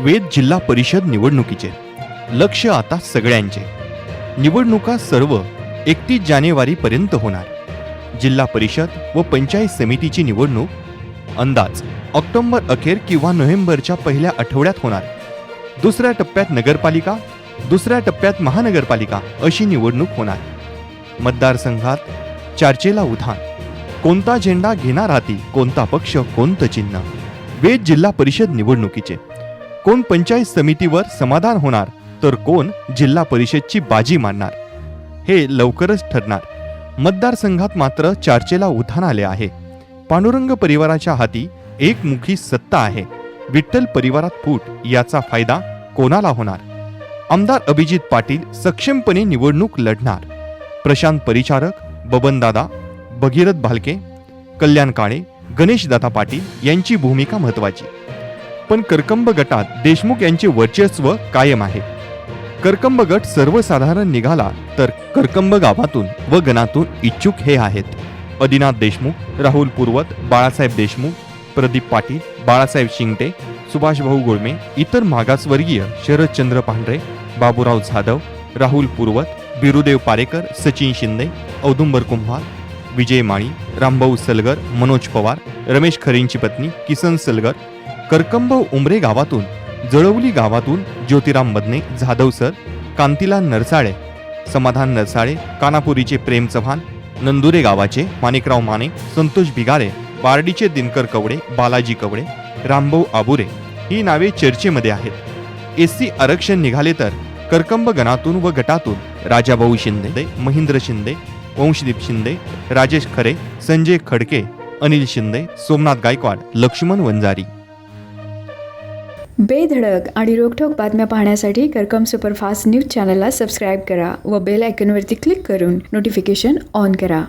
वेद जिल्हा परिषद निवडणुकीचे. लक्ष आता सगळ्यांचे. निवडणुका सर्व एकतीस जानेवारी पर्यंत होणार. जिल्हा परिषद व पंचायत समितीची निवडणूक अंदाज ऑक्टोंबर अखेर किंवा नोव्हेंबरच्या पहिल्या आठवड्यात होणार. दुसऱ्या टप्प्यात नगरपालिका दुसऱ्या टप्प्यात महानगरपालिका अशी निवडणूक होणार. मतदारसंघात चर्चेला उधाण. कोणता झेंडा घेणार हाती कोणता पक्ष कोणतं चिन्ह? वेद जिल्हा परिषद निवडणुकीचे. कोण पंचायत समितीवर समाधान होणार तर कोण जिल्हा परिषदची बाजी मारणार? हे लवकरच ठरणार. मतदारसंघात मात्र चर्चेला उधाण आले आहे. पांडुरंग परिवाराच्या हाती एकमुखी सत्ता आहे. विठ्ठल परिवारात फूट याचा फायदा कोणाला होणार? आमदार अभिजित पाटील सक्षमपणे निवडणूक लढणार. प्रशांत परिचारक बबनदादा भगीरथ भालके कल्याण काळे गणेशदादा पाटील यांची भूमिका महत्वाची पण करकंब गटात देशमुख यांचे वर्चस्व कायम आहे. करकंब गट सर्वसाधारण निघाला तर करकंब गावातून व गणातून इच्छुक हे आहेत. आदिनाथ देशमुख राहुल पूर्वत बाळासाहेब देशमुख प्रदीप पाटील बाळासाहेब शिंगटे सुभाषभाऊ गोळमे गुळमे इतर मागासवर्गीय शरदचंद्र पांढरे बाबूराव जाधव राहुल पूर्वत बिरुदेव पारेकर सचिन शिंदे औदुंबर कुंभार विजय माळी रामभाऊ सलगर मनोज पवार रमेश खरेंची पत्नी किसन सलगर कर्कंब उमरे गावातून जळवली गावातून ज्योतिराम बदने जाधव सर कांतीलाल नरसाळे समाधान नरसाळे कानापुरीचे प्रेम चव्हाण नंदुरे गावाचे माणिकराव माने संतोष भिगारे बारडीचे दिनकर कवडे बालाजी कवडे रामभाऊ आबुरे ही नावे चर्चेमध्ये आहेत. एस सी आरक्षण निघाले तर करकंब गणातून व गटातून राजाभाऊ शिंदे महेंद्र शिंदे वंशदीप शिंदे राजेश खरे संजय खडके अनिल शिंदे सोमनाथ गायकवाड लक्ष्मण वंजारी. बेधडक आणि रोखोक बातम्या पाहण्यासाठी करकम सुपरफास्ट न्यूज चॅनलला सबस्क्राईब करा व बेल आयकॉनवरती क्लिक करून नोटिफिकेशन ऑन करा.